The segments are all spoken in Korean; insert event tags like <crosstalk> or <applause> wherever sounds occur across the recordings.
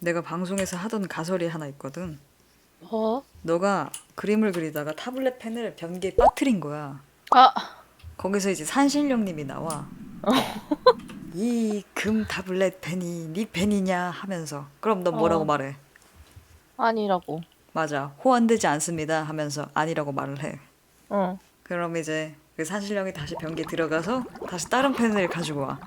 내가 방송에서 하던 가설이 하나 있거든. 어? 너가 그림을 그리다가 타블렛 펜을 변기에 빠뜨린 거야. 아, 거기서 이제 산신령님이 나와. <laughs> 이 금 타블렛 펜이 네 펜이냐 하면서 그럼 너 뭐라고 어. 말해? 아니라고. 맞아 호환되지 않습니다 하면서 아니라고 말을 해. 어, 그럼 이제 그 산신령이 다시 변기에 들어가서 다시 다른 펜을 가지고 와.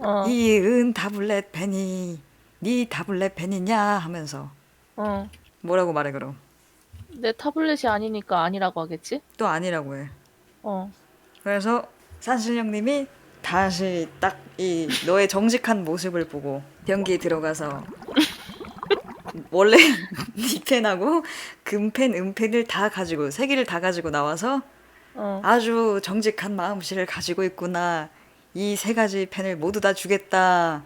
어, 이은 타블렛 펜이 네 타블렛 펜이냐 하면서 어. 뭐라고 말해 그럼? 내 타블렛이 아니니까 아니라고 하겠지? 또 아니라고 해. 어, 그래서 산신령님이 다시 딱 이 너의 정직한 모습을 보고 변기에 들어가서 <laughs> 원래 니 펜하고 금펜, 은펜을 다 가지고 세 개를 다 가지고 나와서 어. 아주 정직한 마음씨를 가지고 있구나. 이 세 가지 펜을 모두 다 주겠다.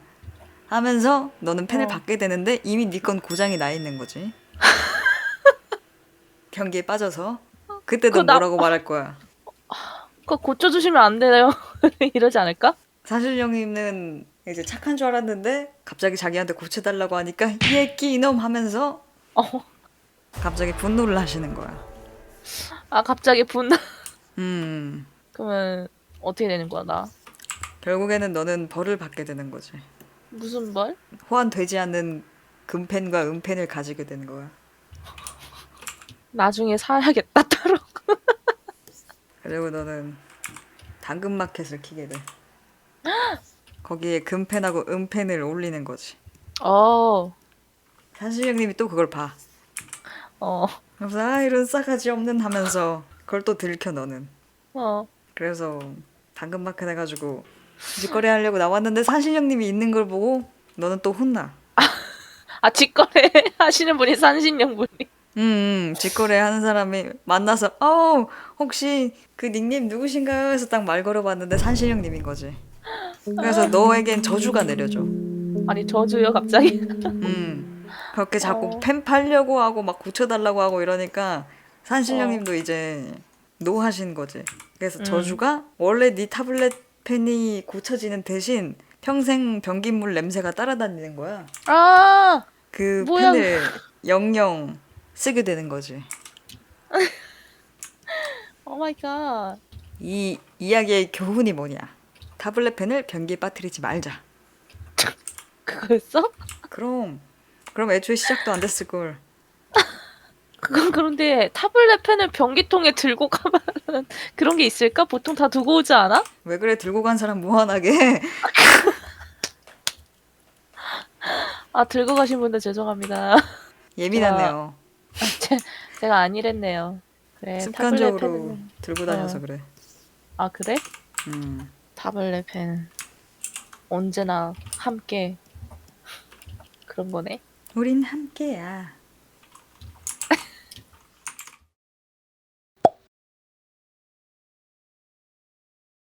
하면서 너는 펜을 어. 받게 되는데 이미 네 건 고장이 나 있는 거지. <laughs> 경기에 빠져서 그때 너 그거 나- 뭐라고 말할 거야? 그거 고쳐주시면 안 돼요. <laughs> 이러지 않을까? 사실령님은 이제 착한 줄 알았는데 갑자기 자기한테 고쳐달라고 하니까 예끼 이놈 하면서 어. 갑자기 분노를 하시는 거야. 아, 갑자기 분. 음 그러면 어떻게 되는 거야, 나? 결국에는 너는 벌을 받게 되는 거지. 무슨 벌? 호환되지 않는 금펜과 은펜을 가지게 되는 거야. 나중에 사야겠다, 따로. <laughs> 그리고 너는 당근마켓을 키게 돼. <gasps> 거기에 금펜하고 은펜을 올리는 거지. 어, 산신령님이 또 그걸 봐. 어, 그래서 아 이런 싸가지 없는 하면서 그걸 또 들켜 너는. 어. 그래서 당근마켓 해가지고 직거래 하려고 나왔는데 산신령님이 있는 걸 보고 너는 또 혼나. 아, 직거래 <laughs> 하시는 분이 산신령 분이. 음, 음, 직거래 하는 사람이 만나서 어 혹시 그 닉네임 누구신가요? 해서 딱 말 걸어봤는데 산신령님인 거지. 그래서 너에겐 저주가 내려져. 아니, 저주요, 갑자기? 음 그렇게 자꾸 어. 펜 팔려고 하고 막 고쳐달라고 하고 이러니까 산신령님도 이제 노하신 거지. 그래서 음. 저주가 원래 네 타블렛 펜이 고쳐지는 대신 평생 변기물 냄새가 따라다니는 거야. 아, 그 뭐야. 펜을 영영 쓰게 되는 거지. 오 마이 갓. 이 이야기의 교훈이 뭐냐? 타블렛 펜을 변기에 빠뜨리지 말자. <laughs> 그거였어? 그럼 그럼 애초에 시작도 안 됐을 걸. <laughs> 그건 그런데 타블렛 펜을 변기통에 들고 가면 <laughs> 그런 게 있을까? 보통 다 두고 오지 않아? 왜 그래 들고 간 사람 무한하게. <laughs> 아 들고 가신 분들 죄송합니다. <laughs> 예민하네요. 제, 제가 아니랬네요. 그래 습관적으로 타블렛 펜은 들고 다녀서 어. 그래. 아 그래? 음. 타블렛 펜 언제나 함께 그런 거네. 우린 함께야.